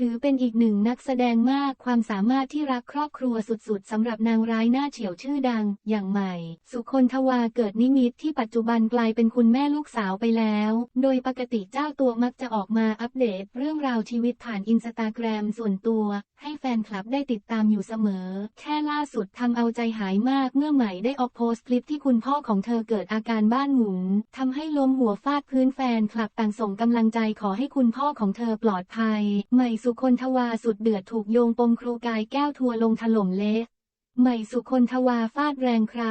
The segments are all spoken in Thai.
ถือเป็นอีกหนึ่งนักแสดงมากความสามารถที่รักครอบครัวสุดๆสำหรับนางร้ายหน้าเฉียวชื่อดัง อย่างใหม่ สุคนทวาเกิดนิมิตที่ปัจจุบันกลายเป็นคุณแม่ลูกสาวไปแล้ว โดยปกติเจ้าตัวมักจะออกมาอัปเดตเรื่องราวชีวิตผ่านอินสตาแกรมส่วนตัว ให้แฟนคลับได้ติดตามอยู่เสมอ แค่ล่าสุดทำเอาใจหายมากเมื่อใหม่ได้ออกโพสต์คลิปที่คุณพ่อของเธอเกิดอาการบ้านหมุนทำให้ล้มหัวฟาดพื้นแฟนคลับต่างส่งกำลังใจขอให้คุณพ่อของเธอปลอดภัยใหม่สุคนทวาสุดเดือดถูกโยงปมครูกายแก้วทัวลงถล่มเละใหม่สุคนทวาฟาดแรงใคร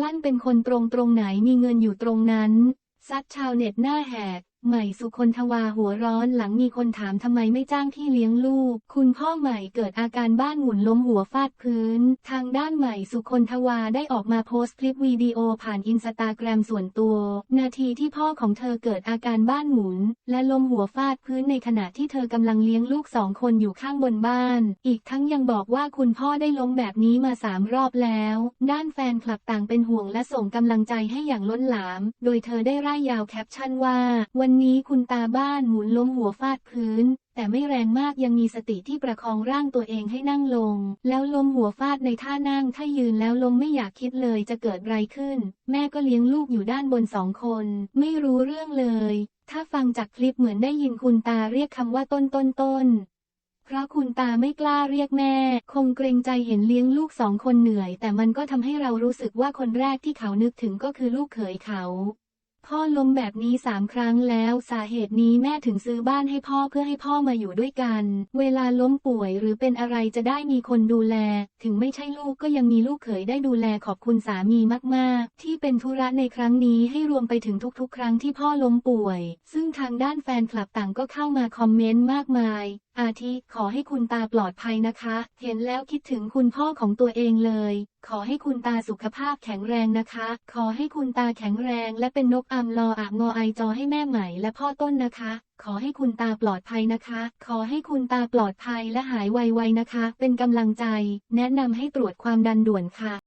ลั่นเป็นคนตรงตรงไหนมีเงินอยู่ตรงนั้น ซัดชาวเน็ตหน้าแหก ใหม่สุคนทวาหัวร้อนหลังมีคนถามทำไมไม่จ้างที่เลี้ยงลูก คุณพ่อใหม่เกิดอาการบ้านหมุนล้มหัวฟาดพื้น ทางด้านใหม่สุคนทวาได้ออกมาโพสต์คลิปวิดีโอผ่านอินสตาแกรมส่วนตัว นาทีที่พ่อของเธอเกิดอาการบ้านหมุน และล้มหัวฟาดพื้นในขณะที่เธอกำลังเลี้ยงลูกสองคนอยู่ข้างบนบ้าน อีกทั้งยังบอกว่าคุณพ่อได้ล้มแบบนี้มาสามรอบแล้ว ด้านแฟนคลับต่างเป็นห่วงและส่งกำลังใจให้อย่างล้นหลาม โดยเธอได้ร่ายยาวแคปชั่นว่าวันนี้คุณตาบ้านหมุนล้มหัวฟาดพื้น แต่ไม่แรงมากยังมีสติที่ประคองร่างตัวเองให้นั่งลง แล้วล้มหัวฟาดในท่านั่งถ้ายืนแล้วล้มไม่อยากคิดเลยจะเกิดไรขึ้น แม่ก็เลี้ยงลูกอยู่ด้านบนสองคน ไม่รู้เรื่องเลย ถ้าฟังจากคลิปเหมือนได้ยินคุณตาเรียกคำว่าต้นต้นต้นเพราะคุณตาไม่กล้าเรียกแม่ คงเกรงใจเห็นเลี้ยงลูกสองคนเหนื่อย แต่มันก็ทำให้เรารู้สึกว่าคนแรกที่เขานึกถึงก็คือลูกเขยเขา พ่อล้มแบบนี้สามครั้งแล้วสาเหตุนี้แม่ถึงซื้อบ้านให้พ่อเพื่อให้พ่อมาอยู่ด้วยกัน เวลาล้มป่วยหรือเป็นอะไรจะได้มีคนดูแล ถึงไม่ใช่ลูกก็ยังมีลูกเขยได้ดูแลขอบคุณสามีมากๆ ที่เป็นธุระในครั้งนี้ให้รวมไปถึงทุกๆ ครั้งที่พ่อล้มป่วย ซึ่งทางด้านแฟนคลับต่างก็เข้ามาคอมเมนต์มากมาย อาทิ ขอให้คุณตาปลอดภัยนะคะ เห็นแล้วคิดถึงคุณพ่อของตัวเองเลย ขอให้คุณตาสุขภาพแข็งแรงนะคะ ขอให้คุณตาแข็งแรงและเป็นนกอัมรออะงอไอจอให้แม่ใหม่และพ่อต้นนะคะ ขอให้คุณตาปลอดภัยนะคะ ขอให้คุณตาปลอดภัยและหายไวๆนะคะ เป็นกำลังใจ แนะนำให้ตรวจความดันด่วนค่ะ